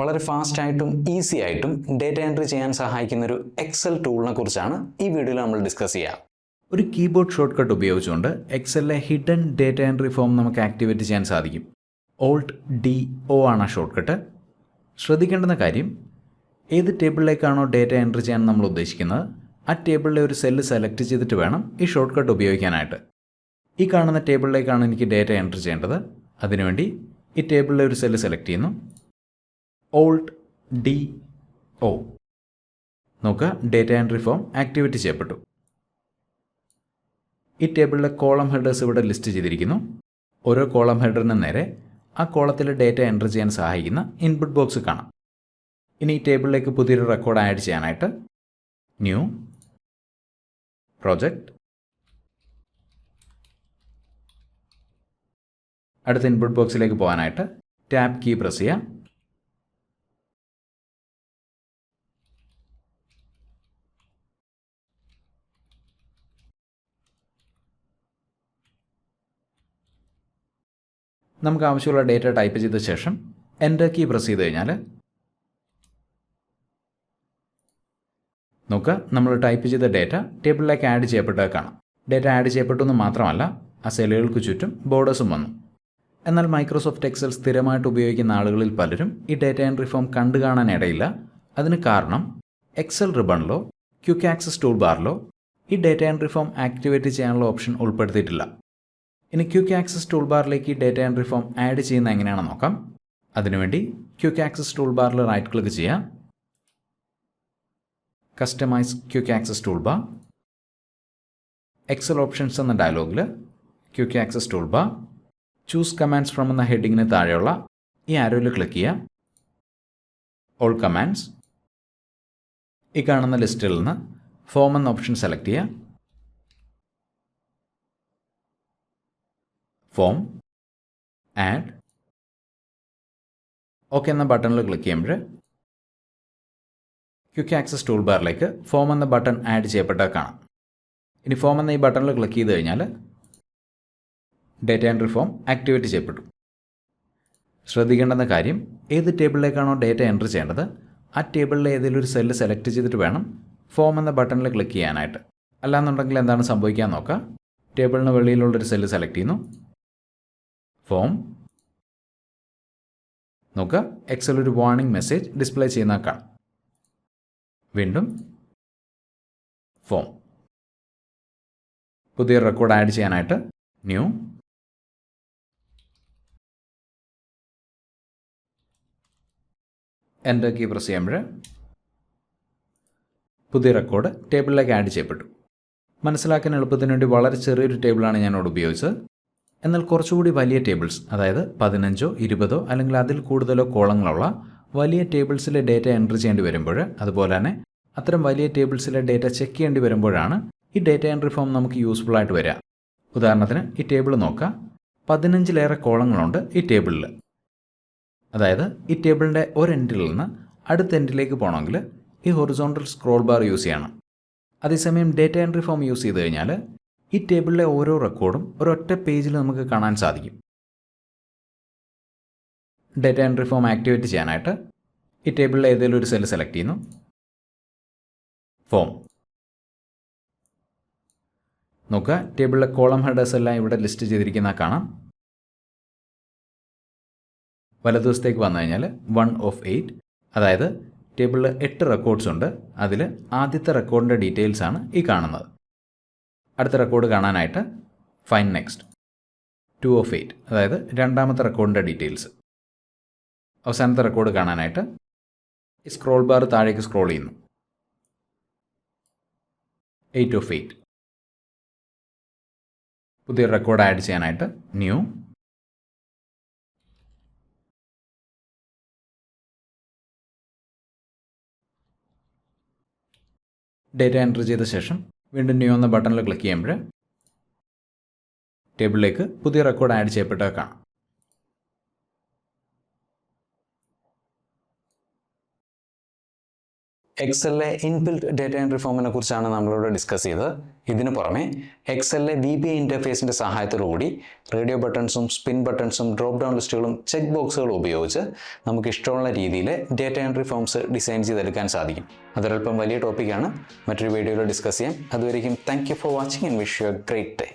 വളരെ ഫാസ്റ്റ് ആയിട്ടും ഈസി ആയിട്ടും ഡേറ്റ എൻട്രി ചെയ്യാൻ സഹായിക്കുന്ന ഒരു എക്സൽ ടൂളിനെ കുറിച്ചാണ് ഈ വീഡിയോയിൽ നമ്മൾ ഡിസ്കസ് ചെയ്യുക ഒരു കീബോർഡ് ഷോർട്ട് കട്ട് ഉപയോഗിച്ചുകൊണ്ട് എക്സലിലെ ഹിഡൻ ഡേറ്റ എൻട്രി ഫോം നമുക്ക് ആക്ടിവേറ്റ് ചെയ്യാൻ സാധിക്കും. ഓൾട്ട് ഡി ഒ ആണ് ആ ഷോർട്ട് കട്ട് ശ്രദ്ധിക്കേണ്ടുന്ന കാര്യം ഏത് ടേബിളിലേക്കാണോ ഡേറ്റ എൻട്രി ചെയ്യാൻ നമ്മൾ ഉദ്ദേശിക്കുന്നത് ആ ടേബിളിലെ ഒരു സെല്ല് സെലക്ട് ചെയ്തിട്ട് വേണം ഈ ഷോർട്ട് കട്ട് ഉപയോഗിക്കാനായിട്ട്. ഈ കാണുന്ന ടേബിളിലേക്കാണ് എനിക്ക് ഡേറ്റ എൻട്രി ചെയ്യേണ്ടത്. അതിനുവേണ്ടി ഈ ടേബിളിലെ ഒരു സെല്ല് സെലക്ട് ചെയ്യുന്നു. ഓൾട്ട് ഡി ഒ നോക്കുക ഡേറ്റ എൻട്രി ഫോം ആക്ടിവേറ്റ് ചെയ്യപ്പെട്ടു. ഈ ടേബിളിലെ കോളം ഹെഡേഴ്സ് ഇവിടെ ലിസ്റ്റ് ചെയ്തിരിക്കുന്നു. ഓരോ കോളം ഹെഡറിന് നേരെ ആ കോളത്തിലെ ഡേറ്റ എന്റർ ചെയ്യാൻ സഹായിക്കുന്ന ഇൻപുട്ട് ബോക്സ് കാണാം. ഇനി ഈ ടേബിളിലേക്ക് പുതിയൊരു റെക്കോർഡ് ആഡ് ചെയ്യാനായിട്ട് ന്യൂ പ്രോജക്റ്റ് അടുത്ത ഇൻപുട്ട് ബോക്സിലേക്ക് പോകാനായിട്ട് ടാപ്പ് കീ പ്രസ് ചെയ്യാം. നമുക്ക് ആവശ്യമുള്ള ഡേറ്റ ടൈപ്പ് ചെയ്ത ശേഷം എന്റർ കീ പ്രസ് ചെയ്ത് കഴിഞ്ഞാൽ നോക്കുക നമ്മൾ ടൈപ്പ് ചെയ്ത ഡേറ്റ ടേബിളിലേക്ക് ആഡ് ചെയ്യപ്പെട്ടത് കാണാം. ഡേറ്റ ആഡ് ചെയ്യപ്പെട്ടു എന്ന് മാത്രമല്ല ആ സെല്ലുകൾക്ക് ചുറ്റും ബോർഡേഴ്സും വന്നു. എന്നാൽ മൈക്രോസോഫ്റ്റ് എക്സൽ സ്ഥിരമായിട്ട് ഉപയോഗിക്കുന്ന ആളുകളിൽ പലരും ഈ ഡേറ്റ എൻട്രി ഫോം കണ്ടു കാണാൻ ഇടയില്ല. അതിന് കാരണം എക്സൽ റിബണിലോ ക്യുക്ക് ആക്സസ് ടൂൾ ബാറിലോ ഈ ഡേറ്റ എൻട്രി ഫോം ആക്ടിവേറ്റ് ചെയ്യാനുള്ള ഓപ്ഷൻ ഉൾപ്പെടുത്തിയിട്ടില്ല. ഇനി ക്യുക്ക് ആക്സസ് ടൂൾ ബാറിലേക്ക് ഡേറ്റ എൻട്രി ഫോം ആഡ് ചെയ്യുന്ന എങ്ങനെയാണെന്ന് നോക്കാം. അതിനുവേണ്ടി ക്യുക്ക് ആക്സസ് ടൂൾ ബാറിൽ റൈറ്റ് ക്ലിക്ക് ചെയ്യാം customize quick access tool bar Excel options എന്ന ഡയലോഗിൽ quick access tool bar choose commands from എന്ന ഹെഡിങ്ങിന് താഴെയുള്ള ഈ ആരോയിൽ ക്ലിക്ക് ചെയ്യാം ഓൾ കമാൻഡ്സ്. ഈ കാണുന്ന ലിസ്റ്റിൽ നിന്ന് ഫോം എന്ന ഓപ്ഷൻ സെലക്ട് ചെയ്യാം ഫോം ആഡ് ഓക്കെ എന്ന ബട്ടണിൽ ക്ലിക്ക് ചെയ്യുമ്പോൾ ക്യുക്ക് ആക്സസ് ടൂൾ ബാറിലേക്ക് ഫോം എന്ന ബട്ടൺ ആഡ് ചെയ്യപ്പെട്ടാൽ കാണാം. ഇനി ഫോം എന്ന ഈ ബട്ടണിൽ ക്ലിക്ക് ചെയ്ത് കഴിഞ്ഞാൽ ഡേറ്റ എൻട്രി ഫോം ആക്ടിവേറ്റ് ചെയ്യപ്പെട്ടു. ശ്രദ്ധിക്കേണ്ടുന്ന കാര്യം ഏത് ടേബിളിലേക്കാണോ ഡേറ്റ എൻട്രി ചെയ്യേണ്ടത് ആ ടേബിളിലെ ഏതെങ്കിലും ഒരു സെല്ല് സെലക്ട് ചെയ്തിട്ട് വേണം ഫോം എന്ന ബട്ടണിൽ ക്ലിക്ക് ചെയ്യാനായിട്ട്. അല്ലാന്നുണ്ടെങ്കിൽ എന്താണ് സംഭവിക്കാൻ നോക്കുക ടേബിളിന് വെളിയിലുള്ളൊരു സെല്ല് സെലക്ട് ചെയ്യുന്നു. ഫോം. നോക്കുക. എക്സൽ ഒരു വാർണിംഗ് മെസ്സേജ് ഡിസ്പ്ലേ ചെയ്യുന്ന കാണാം വീണ്ടും ഫോം. പുതിയ റെക്കോർഡ് ആഡ് ചെയ്യാനായിട്ട് ന്യൂ എന്റർ കീ പ്രസ് ചെയ്യുമ്പോൾ പുതിയ റെക്കോർഡ് ടേബിളിലേക്ക് ആഡ് ചെയ്യപ്പെട്ടു. മനസ്സിലാക്കാൻ എളുപ്പത്തിന് വേണ്ടി വളരെ ചെറിയൊരു ടേബിളാണ് ഞാനിവിടെ ഉപയോഗിച്ചത്. എന്നാൽ കുറച്ചുകൂടി വലിയ ടേബിൾസ് അതായത് പതിനഞ്ചോ ഇരുപതോ അല്ലെങ്കിൽ അതിൽ കൂടുതലോ കോളങ്ങളുള്ള വലിയ ടേബിൾസിലെ ഡേറ്റ എൻട്രി ചെയ്യേണ്ടി വരുമ്പോൾ അതുപോലെ തന്നെ അത്തരം വലിയ ടേബിൾസിലെ ഡേറ്റ ചെക്ക് ചെയ്യേണ്ടി വരുമ്പോഴാണ് ഈ ഡേറ്റ എൻട്രി ഫോം നമുക്ക് യൂസ്ഫുൾ ആയിട്ട് വരിക. ഉദാഹരണത്തിന് ഈ ടേബിൾ നോക്കുക. പതിനഞ്ചിലേറെ കോളങ്ങളുണ്ട് ഈ ടേബിളിൽ. അതായത് ഈ ടേബിളിന്റെ ഒരു എൻഡിൽ നിന്ന് അടുത്ത എൻഡിലേക്ക് പോകണമെങ്കിൽ ഈ ഹൊറിസോണ്ടൽ സ്ക്രോൾ ബാർ യൂസ് ചെയ്യണം. അതേസമയം ഡേറ്റ എൻട്രി ഫോം യൂസ് ചെയ്ത് കഴിഞ്ഞാൽ ഈ ടേബിളിലെ ഓരോ റെക്കോർഡും ഒരൊറ്റ പേജിൽ നമുക്ക് കാണാൻ സാധിക്കും. ഡേറ്റ എൻട്രി ഫോം ആക്ടിവേറ്റ് ചെയ്യാനായിട്ട് ഈ ടേബിളിലെ ഏതെങ്കിലും ഒരു സെല്ല് സെലക്ട് ചെയ്യുന്നു. ഫോം. നോക്കുക ടേബിളിലെ കോളം ഹെഡേഴ്സ് എല്ലാം ഇവിടെ ലിസ്റ്റ് ചെയ്തിരിക്കുന്ന കാണാം. വലതുവശത്തേക്ക് വന്നു കഴിഞ്ഞാൽ വൺ ഓഫ് എയ്റ്റ്. അതായത് ടേബിളിൽ എട്ട് റെക്കോർഡ്സ് ഉണ്ട്. അതിൽ ആദ്യത്തെ റെക്കോർഡിന്റെ ഡീറ്റെയിൽസാണ് ഈ കാണുന്നത്. അടുത്ത റെക്കോർഡ് കാണാനായിട്ട് find next. Two of eight അതായത് രണ്ടാമത്തെ റെക്കോർഡിന്റെ ഡീറ്റെയിൽസ്. അവസാനത്തെ റെക്കോർഡ് കാണാനായിട്ട് ഈ സ്ക്രോൾ ബാർ താഴേക്ക് സ്ക്രോൾ ചെയ്യുന്നു. Eight of eight. പുതിയ റെക്കോർഡ് ആഡ് ചെയ്യാനായിട്ട് ന്യൂ. ഡേറ്റ എന്റർ ചെയ്ത ശേഷം വീണ്ടും ന്യൂ എന്ന ബട്ടണിൽ ക്ലിക്ക് ചെയ്യുമ്പോൾ ടേബിളിലേക്ക് പുതിയ റെക്കോർഡ് ആഡ് ചെയ്യപ്പെട്ടത് കാണാം. എക്സലിലെ ഇൻബിൽറ്റ് ഡേറ്റ എൻട്രി ഫോമിനെ കുറിച്ചാണ് നമ്മളിവിടെ ഡിസ്കസ് ചെയ്തത്. ഇതിനു പുറമെ എക്സലിലെ വി ബി ഇന്റർഫേസിന്റെ സഹായത്തോടുകൂടി റേഡിയോ ബട്ടൺസും സ്പിൻ ബട്ടൺസും ഡ്രോപ്പ് ഡൗൺ ലിസ്റ്റുകളും ചെക്ക് ബോക്സുകളും ഉപയോഗിച്ച് നമുക്ക് ഇഷ്ടമുള്ള രീതിയിൽ ഡേറ്റ എൻട്രി ഫോംസ് ഡിസൈൻ ചെയ്തെടുക്കാൻ സാധിക്കും. അതൊരൽപ്പം വലിയ ടോപ്പിക്കാണ് മറ്റൊരു വീഡിയോയിൽ ഡിസ്കസ് ചെയ്യാം. അതുവരെയും thank for watching and wish you a great day